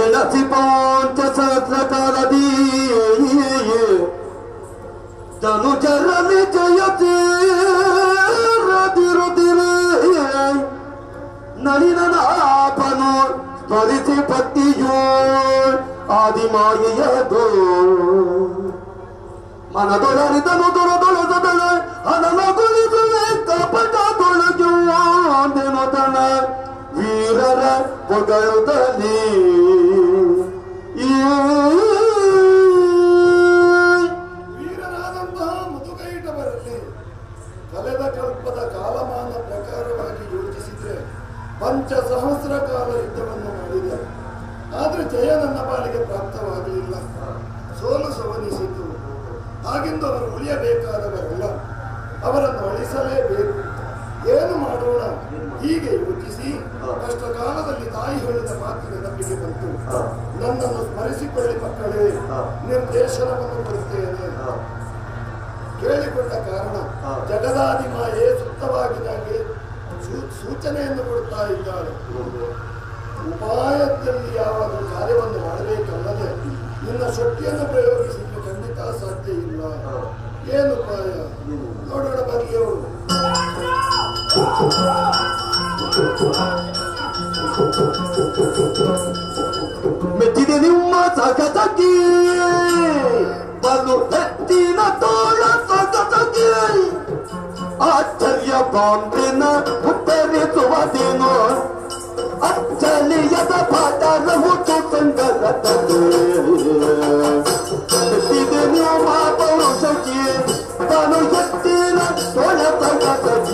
Selassie পঞ্চাশত রাকালা দিয়ে জানু জারামে জয়তে রাদির দিলে নারীনা না পানো পরিচে পত্তিয়ো আদি মায়ে দো మన దొరరితను దొరదొల దొదల అనన గొలిదుల కపట దొలజు అందెనతన వీరర పొగయుతలీ ಹೇಳಿದ ಮಾತು ನೆನಪಿಗೆ ಬಂತು ನನ್ನನ್ನು ಸ್ಮರಿಸಿಕೊಳ್ಳಿ ಮಕ್ಕಳೇ. ನಿರ್ದೇಶನವನ್ನು ಕೊಡುತ್ತೇನೆ. ಕೇಳಿಕೊಂಡ ಕಾರಣ ಜಗದಾದಿಮಾಯೇ ಸುಪ್ತವಾಗಿ ನನಗೆ ಸೂಚನೆಯನ್ನು ಕೊಡುತ್ತಾ ಇದ್ದಾಳೆ. ಉಪಾಯದಲ್ಲಿ ಯಾವಾಗಲೂ ಕಾರ್ಯವನ್ನು ಮಾಡಬೇಕಲ್ಲದೆ ನಿನ್ನ ಶಕ್ತಿಯನ್ನು ಪ್ರಯೋಗಿಸಲು ಖಂಡಿತ ಸಾಧ್ಯ ಇಲ್ಲ. ಏನು ಉಪಾಯ? ನೋಡೋಣ ಬಗೆಯವರು. ಸಗಸಗಿ ಬಲು ಎತ್ತಿನ ತೋಳ ಸಗಸಗಿ ಆಶ್ಚರ್ಯ ಬಾಂಬಿನ ಉತ್ತರಿಸುವುದೇನು ಅಚ್ಚಲಿಯದ ಪಾಠದ ಹುಟ್ಟು ಸಂಗರತದೆ ಮೆಚ್ಚಿದೆ ನಿಮ್ಮ ಪೌರುಷಗಿ ಬಲು ಎತ್ತಿನ ತೋಳ ಸಗಸಗಿ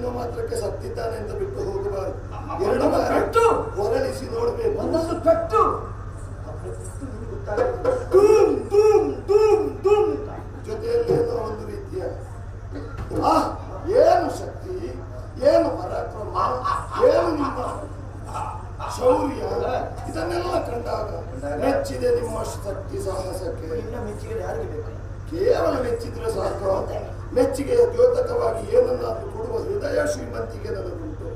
ಅನ್ನೋ ಮಾತ್ರಕ್ಕೆ ಸತ್ತಿದ್ದಾನೆ ಅಂತ ಬಿಟ್ಟು ಹೋಗಬಾರದು. ಹೊರಳಿಸಿ ನೋಡ್ಬೇಕು. ಒಂದೊಂದು ಪೆಟ್ಟು. ಜೊತೆಯಲ್ಲಿ ಏನೋ ಒಂದು ರೀತಿಯ ಏನು ಶಕ್ತಿ ಏನು ಪರಾಕ್ರಮ ಏನು ನಿಮ್ಮ ಶೌರ್ಯ ಇದನ್ನೆಲ್ಲ ಕಂಡಾಗ ಮೆಚ್ಚಿದೆ ನಿಮ್ಮ ಶಕ್ತಿ ಸಾಹಸಕ್ಕೆ. ಕೇವಲ ಮೆಚ್ಚಿದ್ರೆ ಸಾಕು. ಮೆಚ್ಚುಗೆಯ ದ್ಯೋತಕವಾಗಿ ಏನನ್ನಾದ್ರೂ ಕೊಡುವ ಹೃದಯ ಶ್ರೀಮಂತಿಗೆ ನನಗುಂಟು.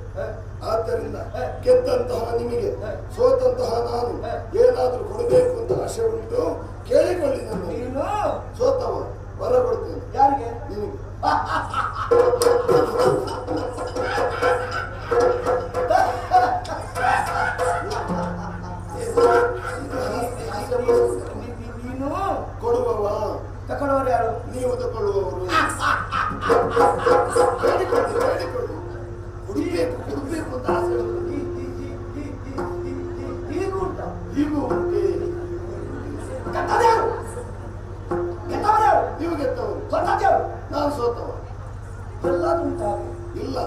ಆದ್ದರಿಂದ ಗೆದ್ದಂತಹ ನಿಮಗೆ ಸೋತಂತಹ ನಾನು ಏನಾದರೂ ಕೊಡಬೇಕು ಅಂತ ಆಸೆ ಉಂಟು ಕೇಳಿಕೊಳ್ಳಿ ನೀನು? ಸೋತವ ವರ ಕೊಡ್ತೇನೆ ಯಾರಿಗೆ? ನೀನು ನೀ- ನೀ- ನೀನು? ಕೊಡುವವ? ತಕೊಂಡವ್ರು ಯಾರು? ನೀವು ತಗೊಳ್ಳುವವರು. ಇಲ್ಲ.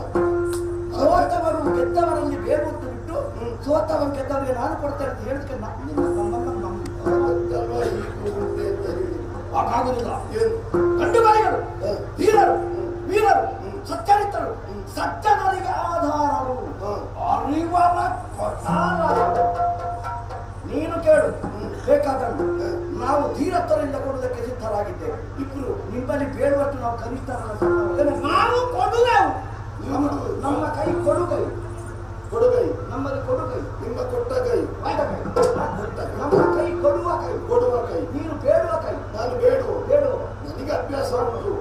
ಸೋತವರು ಗೆದ್ದವರಲ್ಲಿ ಬೇಗುತ್ತು ಬಿಟ್ಟು ಸೋತವರು ಗೆದ್ದವರಿಗೆ ನಾನು ಕೊಡ್ತೇನೆ ಅಂತ ಹೇಳಿದ್ರೆ ನಮ್ಮಿಂದ ಸಂಬಂಧ ಆಗುದಿಲ್ಲ ಗಂಡು ವೀರರು ವೀರರು ಸಚ್ಚರಿತರು ಸಜ್ಜನರಿಗೆ ಆಧಾರರು. ಅರಿವರ ಕೊಟ್ಟಾರರು. ನೀನು ಕೇಳು. ಬೇಕಾದನ್ನು ನಾವು ಧೀರತ್ವರಿಂದ ಕೊಡುವುದಕ್ಕೆ ಸಿದ್ಧರಾಗಿದ್ದೇವೆ. ಇಬ್ರು ನಿಮ್ಮಲ್ಲಿ ಬೇಡುವಷ್ಟು ನಾವು ಕನಿಷ್ಠ ನಾವು ಕೊಡುವೆವು. ನಮ್ಮ ನಮ್ಮ ಕೈ ಕೊಡುಗೈ. ಕೊಡುಗೈ ನಮ್ಮಲ್ಲಿ ಕೊಡುಗೈ. ನಿಮ್ಮ ಕೊಟ್ಟ ಕೈ. ಆಯ್ತಾ ನಮ್ಮ ಕೈ ಕೊಡುವ ಕೈ. ಕೊಡುವ ಕೈ. ನೀನು ಬೇಡುವ ಕೈ. ನಾನು ಬೇಡುವ. ಬೇಡುವ. ನನಗೆ ಅಭ್ಯಾಸ ಉಂಟು.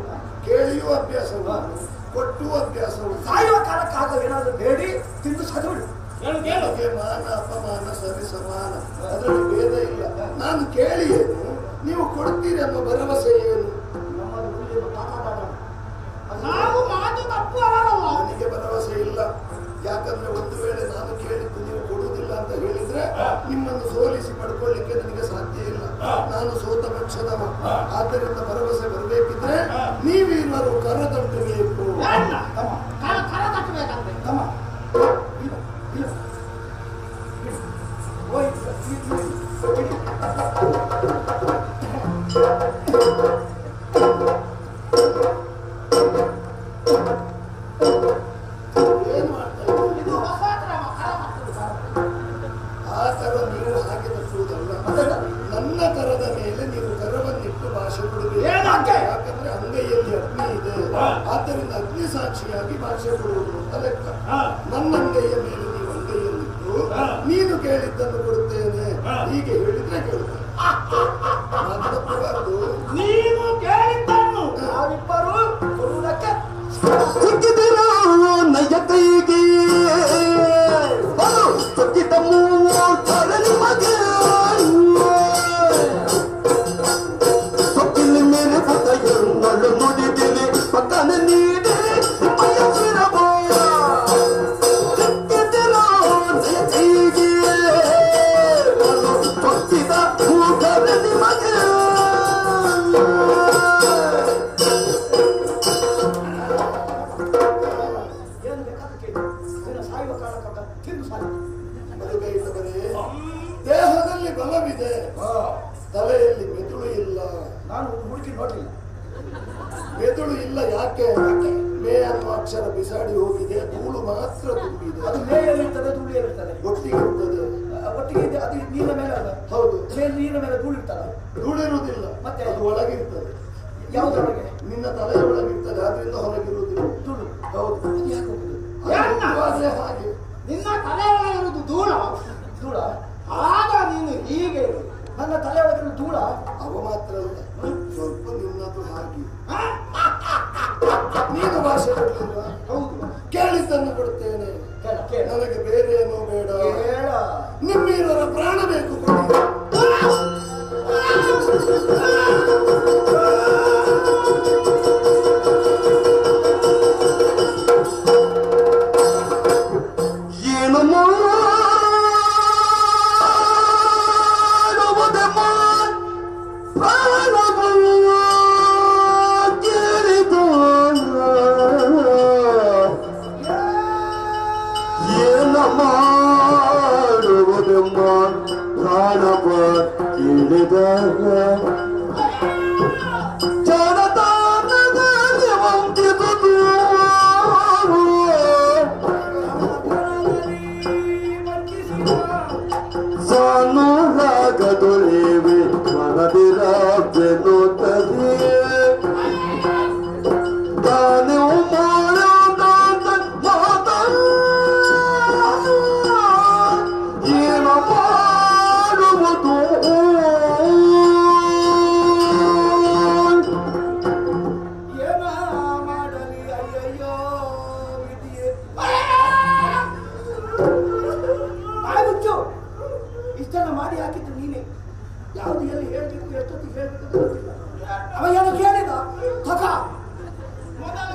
ಕೇಳಿಯೂ ಅಭ್ಯಾಸ ಉಂಟು. ಕೊಟ್ಟು ಅಭ್ಯಾಸ ಉಂಟು. ಸಾಯುವ ಕಾಲಕ್ಕಾಗ ಏನಾದರೂ ಬೇಡಿ ತಿಂದು ಸದಬಿಡು. ನನಗೆ ಮಾನ ಅಪಮಾನ ಸರಿ ಸಮಾನ ಅದರಲ್ಲಿ ಭೇದ ಇಲ್ಲ. ನಾನು ಕೇಳಿ ಏನು ನೀವು ಕೊಡ್ತೀರಿ ಅನ್ನೋ ಭರವಸೆ ಏನು? ನಮ್ಮದು ನಾವು ಮಾತು ತಪ್ಪು ಇಲ್ಲ. ಯಾಕಂದ್ರೆ ಒಂದು ವೇಳೆ ನಾನು ಕೇಳಿದ್ದು ನೀವು ಕೊಡುವುದಿಲ್ಲ ಅಂತ ಹೇಳಿದ್ರೆ ನಿಮ್ಮನ್ನು ಸೋಲಿಸಿ ಪಡ್ಕೊಳ್ಳಿಕ್ಕೆ ನನಗೆ ಸಾಧ್ಯ ಇಲ್ಲ. ನಾನು ಸೋತ ಪಕ್ಷದವ. ಆದ್ದರಿಂದ ಭರವಸೆ ಬರಬೇಕಿದ್ರೆ ನೀವಿರುವರು ಕರತಟ್ಟಬೇಕು ಆದ್ದರಿಂದ ಅಗ್ನಿ ಸಾಕ್ಷಿಯಾಗಿ ಭಾಷೆ ಕೊಡುವುದು ಅಂತ ಲೆಕ್ಕ. ನನ್ನ ಅಂಗೈಯ ಮೇಲೆ ನೀವು ಅಂಗೈಯಲ್ಲಿದ್ದು ನೀನು ಕೇಳಿದ್ದನ್ನು ಕೊಡುತ್ತೇನೆ. ಹೀಗೆ ಹೇಳಿದ್ರೆ ಕೇಳುತ್ತೆ ಮಾತಾಡಬಾರದು ಇಲ್ಲ ಯಾಕೆ? ಮೇ ಅನ್ನುವ ಅಕ್ಷರ ಬಿಸಾಡಿ ಹೋಗಿದೆ ಧೂಳು ಮಾತ್ರ ತುಂಬಿದೆ. ಅದು ಮೇಲಿರ್ತದೆ ಧೂಳು ಇರ್ತದೆ ಒಟ್ಟಿಗೆ ಇರ್ತದೆ. ಒಟ್ಟಿಗೆ ಇದೆ ಅದು ನೀರಿನ ಮೇಲೆ ಅಲ್ಲ. ಹೌದು. ಮೇಲೆ ನೀರ ಮೇಲೆ ಧೂಳು ಇರ್ತದೆ. ಧೂಳು ಇರುವುದಿಲ್ಲ. ಮತ್ತೆ? ಅದು ಒಳಗಿರ್ತದೆ ಯಾವುದೊಳಗೆ ನಿನ್ನ ತಲೆಯ ಒಳಗಿರ್ತದೆ ಅದರಿಂದ ಹೊರಗಿರುವುದಿಲ್ಲ ಧೂಳು. ಹೌದು. ಯಾಕೆ ಹಾಗೆ. ನಿನ್ನ ತಲೆ ಒಳಗಿರುವುದು ಧೂಳ. ಧೂಳ? ಆಗ ನೀನು ಹೀಗೆ ಇರು. ನನ್ನ ತಲೆ ಧೂಳ. ಅವ ಮಾತ್ರ ಅಲ್ಲ. ಸ್ವಲ್ಪ ನಿನ್ನದು ಹಾಗೆ ನೀನು ಭಾಷೆ ಕೊಡ್ಲಿಲ್ವಾ ಹೌದು ಕೇಳ ಕೇಳ. ನನಗೆ ಬೇರೆ ಏನೂ ಬೇಡ. ನಿಮ್ಮ ನಿಮ್ಮೀರರ ಪ್ರಾಣ ಬೇಕು.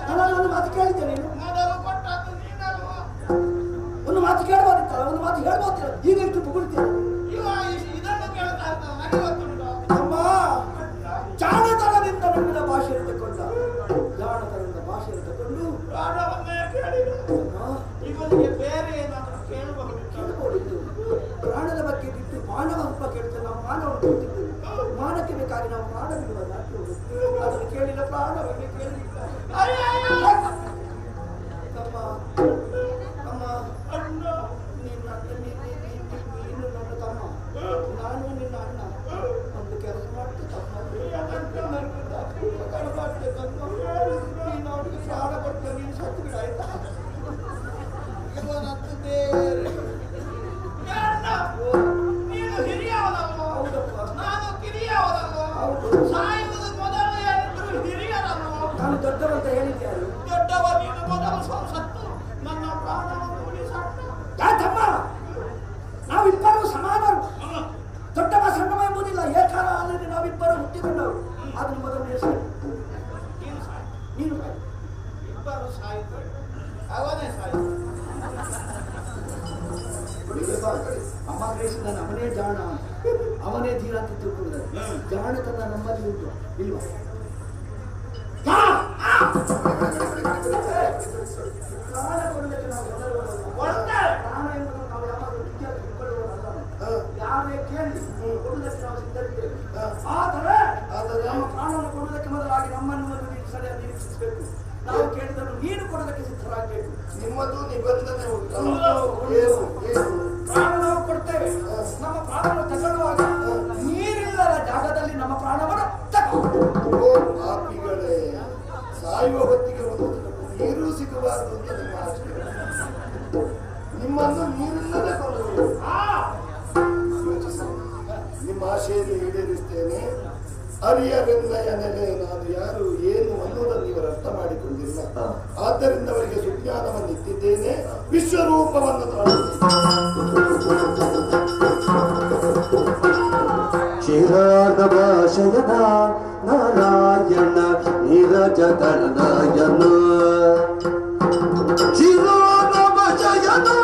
ನಾನು ಒಂದು ಮಾತು ಕೇಳಿದ್ದೆ ನೀನು. ಒಂದು ಮಾತು ಕೇಳಬಹುದಿತ್ತಲ್ಲ? ಒಂದು ಮಾತು ಹೇಳ್ಬೋದಿಲ್ಲ ಈಗ ಇಷ್ಟು ಗೊತ್ತುಂಟು ಅಮ್ಮ, ಜಾಣತನದಿಂದ ನಮ್ಮಿನ ಭಾಷೆಯನ್ನು ತಗೊಂಡ ಜಾಣತನದಿಂದ ಭಾಷೆಯನ್ನು ತಗೊಂಡು ನಾನು ದೊಡ್ಡವಂತ ಹೇಳಿದ್ದೆ ಯಾರು ದೊಡ್ಡವ ನೀನು ಮೊದಲು ಸತ್ತು. ನನ್ನ ಪ್ರಾಣವನ್ನು ಉಳಿಸಣ್ಣ ಯಾ ತಮ್ಮ ನಾವಿಬ್ಬರು ಸಮಾನರು. ದೊಡ್ಡವ ಸಣ್ಣವ ಎಂಬುದಿಲ್ಲ. ಏಕಾಲ ಅಲ್ಲಿ ನಾವಿಬ್ಬರು ಹುಟ್ಟಿಕೊಂಡವರು. ಅದನ್ನು ಮೊದಲು ನೀನು ಸಾಯಿ. ನೀನು ಇಬ್ಬರು ಸಾಯಿತು ಅವನೇ ಸಾಯಿತು ಅಮ್ಮ ಅವನೇ ಜಾಣ ಅವನೇ ಧೀರ ಅಂತ ತಿಳ್ಕೊಂಡಿದ್ದಾರೆ. ಜಾಣತನ ನಮ್ಮಲ್ಲಿ ಉಂಟು. ಇಲ್ವಾ? ನೀರಿಲ್ಲದ ಜಾಗದಲ್ಲಿ ನಮ್ಮ ಪ್ರಾಣವನ್ನು ತಗೋ. ಸಾಯುವ ಹೊತ್ತಿಗೆ ಒಂದು ನೀರು ಸಿಗಬಾರದು ಅಂತ ನಿಮ್ಮ ಆಸೆ. ನಿಮ್ಮನ್ನು ನೀರಿಲ್ಲದೆ ಕೊಲ್ಲಬೇಕು ಯೋಚಿಸಿ. ನಿಮ್ಮ ಆಶೆಯನ್ನು ಈಡೇರಿಸ್ತೇನೆ. ಅರಿಯವೆನ್ನಯ ನೆಲೆ ನಾನು ಯಾರು ಏನು ಅನ್ನೋದನ್ನು ಇವರು ಅರ್ಥ ಮಾಡಿಕೊಂಡಿಲ್ಲ. ಆದ್ದರಿಂದ ಅವರಿಗೆ ಸುಜ್ಞಾನವನ್ನು ಇಟ್ಟಿದ್ದೇನೆ ವಿಶ್ವರೂಪವನ್ನು यथार्थभाषयथा नारायण निरजतनयन चिरोदभजयथा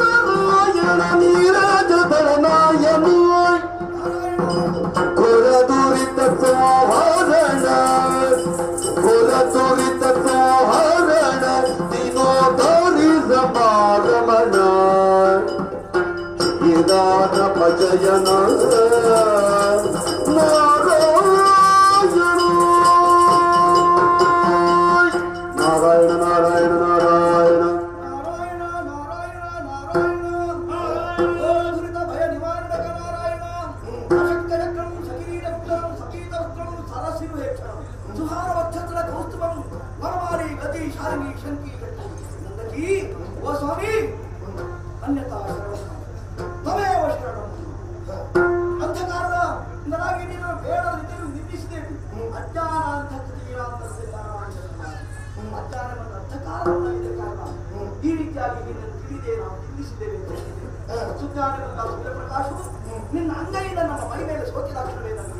नारायण निरजतनयन कुलदुरित संहरण कुलदुरित संहरण दिनोदरि समागमन निदान भजयन ತಿಳಿದೆ ನಾವು ಸೂರ್ಯಪ್ರಕಾಶವು ನಿನ್ನ ಅಂಗೈಯಿಂದ ನಮ್ಮ ಮೈ ಮೇಲೆ ಸೋತಿದಾಕ್ಷಣವೇ ನಮಗೆ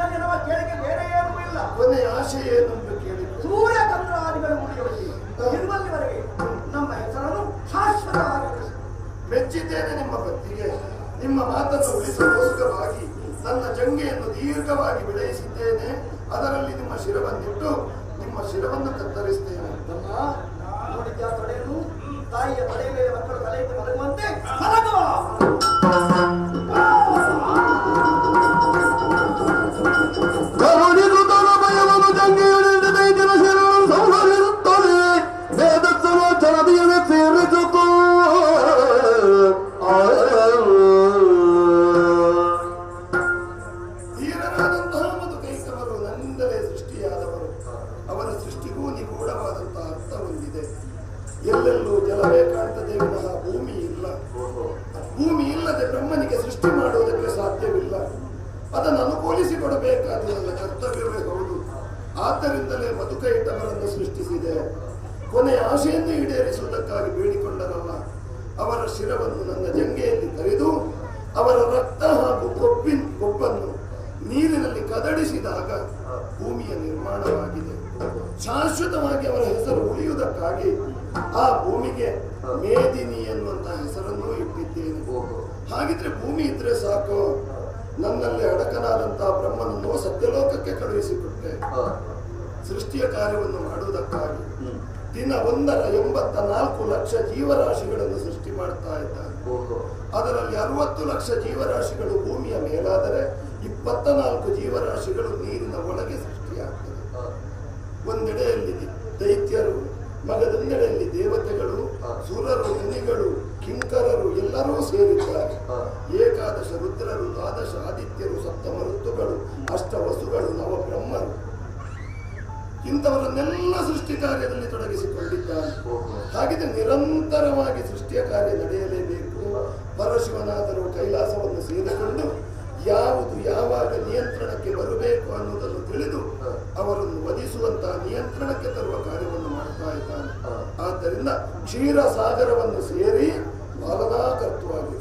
ನಿನ್ನಲ್ಲಿ ನಮ್ಮ ಕೇಳಿಕೆ ಬೇರೆ ಏನೂ ಇಲ್ಲ. ಒಂದೇ ಆಶೆ ಏನು ಅಂತ ಕೇಳಿದ್ರು? ಸೂರ್ಯ ಚಂದ್ರ ಆದಿಗಳು ಮುಗಿಯವಲ್ಲಿ ಇರುವಲ್ಲಿವರೆಗೆ ನಮ್ಮ ಹೆಸರನ್ನು ಶಾಶ್ವತವಾಗಿ ಉಳಿಸು. ಮೆಚ್ಚಿದ್ದೇನೆ ನಿಮ್ಮ ಭಕ್ತಿಗೆ ನಿಮ್ಮ ಮಾತನ್ನು ಉಳಿಸೋಸ್ಕರವಾಗಿ ನನ್ನ ಜಂಗೆಯನ್ನು ದೀರ್ಘವಾಗಿ ಬೆಳೆಯಿಸಿದ್ದೇನೆ. ಅದರಲ್ಲಿ ನಿಮ್ಮ ಶಿರವನ್ನಿಟ್ಟು ನಿಮ್ಮ ಶಿರವನ್ನು ಕತ್ತರಿಸ್ತೇನೆ. ನಮ್ಮ ನೋಡಿದ್ಯಾ ತೊಡೆಯನ್ನು ತಾಯಿಯ ತಲೆ ಮೇಲೆ ಮಕ್ಕಳು ತಲೆಯಿಂದ ಮಲಗುವಂತೆ ನನ್ನ ಕರ್ತವ್ಯವೇ ಹೌದು. ಆದ್ದರಿಂದಲೇ ಮಧುಕೈಟವರನ್ನು ಸೃಷ್ಟಿಸಿದೆ. ಕೊನೆಯ ಆಶೆಯನ್ನು ಈಡೇರಿಸುವುದಕ್ಕಾಗಿ ಬೇಡಿಕೊಂಡರಲ್ಲ ಅವರ ಶಿರವನ್ನು ನನ್ನ ಜಂಗೆಯಲ್ಲಿ ಕರೆದು, ಅವರ ರಕ್ತ ಹಾಗೂ ಕೊಬ್ಬಿನ, ಕೊಬ್ಬನ್ನು ನೀರಿನಲ್ಲಿ ಕದಡಿಸಿದಾಗ ಭೂಮಿಯ ನಿರ್ಮಾಣವಾಗಿದೆ. ಶಾಶ್ವತವಾಗಿ ಅವರ ಹೆಸರು ಉಳಿಯುವುದಕ್ಕಾಗಿ ಆ ಭೂಮಿಗೆ ಮೇದಿನಿ ಎನ್ನುವಂತಹ ಹೆಸರನ್ನು ಇಟ್ಟಿದ್ದೇನೆ. ಹಾಗಿದ್ರೆ ಭೂಮಿ ಇದ್ರೆ ಸಾಕು. ನನ್ನಲ್ಲಿ ಅಡಕನಾದಂತಹ ಬ್ರಹ್ಮನನ್ನು ಸತ್ಯಲೋಕಕ್ಕೆ ಕಳುಹಿಸಿಕೊಟ್ಟೆ. ಸೃಷ್ಟಿಯ ಕಾರ್ಯವನ್ನು ಮಾಡುವುದಕ್ಕಾಗಿ ದಿನ ಒಂದರ ಎಂಬತ್ತ ನಾಲ್ಕು ಲಕ್ಷ ಜೀವರಾಶಿಗಳನ್ನು ಸೃಷ್ಟಿ ಮಾಡ್ತಾ ಇದ್ದಾನೆ. ಅದರಲ್ಲಿ ಅರವತ್ತು ಲಕ್ಷ ಜೀವರಾಶಿಗಳು ಭೂಮಿಯ ಮೇಲಾದರೆ ಇಪ್ಪತ್ತ ನಾಲ್ಕು ಜೀವರಾಶಿಗಳು ನೀರಿನ ಒಳಗೆ ಸೃಷ್ಟಿಯಾಗ್ತದೆ ಒಂದೆಡೆಯಲ್ಲಿ ದೈತ್ಯರು ಮಗದೊಂದೆಡೆಯಲ್ಲಿ ದೇವತೆಗಳು ಸುರರು ಮುನಿಗಳು ಕಿಂಕರರು ಎಲ್ಲರೂ ಸೇರಿದ್ದಾರೆ. ಇಂಥವರನ್ನೆಲ್ಲ ಸೃಷ್ಟಿ ಕಾರ್ಯದಲ್ಲಿ ತೊಡಗಿಸಿಕೊಂಡಿದ್ದಾರೆ. ಹಾಗಿದ್ರೆ ನಿರಂತರವಾಗಿ ಸೃಷ್ಟಿಯ ಕಾರ್ಯ ನಡೆಯಲೇಬೇಕು. ಪರಶಿವನಾದರೂ ಕೈಲಾಸವನ್ನು ಸೇರಿಕೊಂಡು ಯಾವುದು ಯಾವಾಗ ನಿಯಂತ್ರಣಕ್ಕೆ ಬರಬೇಕು ಅನ್ನೋದನ್ನು ತಿಳಿದು ಅವರನ್ನು ವಧಿಸುವಂತಹ ನಿಯಂತ್ರಣಕ್ಕೆ ತರುವ ಕಾರ್ಯವನ್ನು ಮಾಡ್ತಾ ಇದ್ದಾನೆ. ಆದ್ದರಿಂದ ಕ್ಷೀರ ಸಾಗರವನ್ನು ಸೇರಿ ಪಾಲನಾಕರ್ತವಾಗಿ